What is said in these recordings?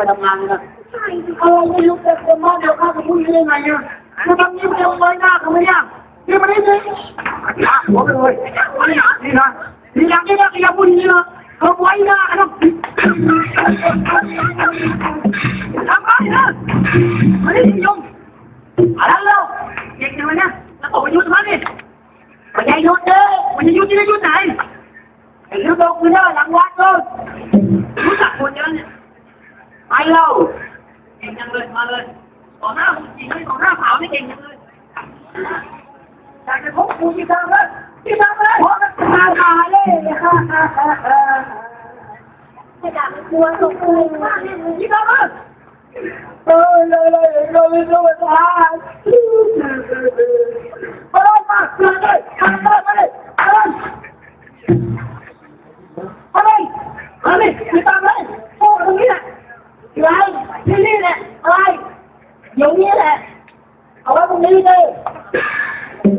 านเลยนะเออไม่รู้แต่คนบ้านเดียวกันกับผู้หญิงได้ไงอะจะทำยิ้มเดียวเลยหน้าเขาไม่ยากนี่มันได้ไงนะหัวไปเลยนี่นะนี่ยังนี่นะยังผู้หญิงนะเขาไว้หน้ากันทำไมนะไม่ได้ยงอะไรแล้วเด็กยังไงนะแล้วบอกว่ายุทธมาดิไม่ใช่ยุทธเด้อไม่ใช่ยุทธที่ได้ยุทธไหนไอ้ยุทธตกคือหน้าหลังวัดเลยรู้จักคนเยอะเนี่ยไป เราเก่งจังเลยมาเลยต่อหน้าคุณจริงไม่ต่อหน้าเผาไม่เก่งจังเลยอยากจะพบคุณที่ทางเลยที่ทางเลยพอกันทางหาเลยฮ่าฮ่าฮ่าฮ่าจะด่ามันกลัวตกเลยว่าเนี่ยมึงที่ทางเลยเออเลยเลยเลยเลยเลยทางมาเลยมาเลยทางเลยมาเลยมาเลยมาเลยมาเลยที่ทางเลยโอ้ตรงนี้แหละ อะไรที่นี่แหละอะไรเดี๋ยวนี้แหละ เอาไว้ตรงนี้เลย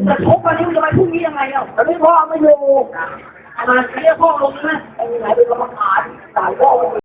จะชกวันนี้มันจะไปพรุ่งนี้ยังไงอะตอนนี้พ่อไม่อยู่เอามาเรียกพ่อลงนะไอ้ไหนเป็นกรรมการสายพ่อ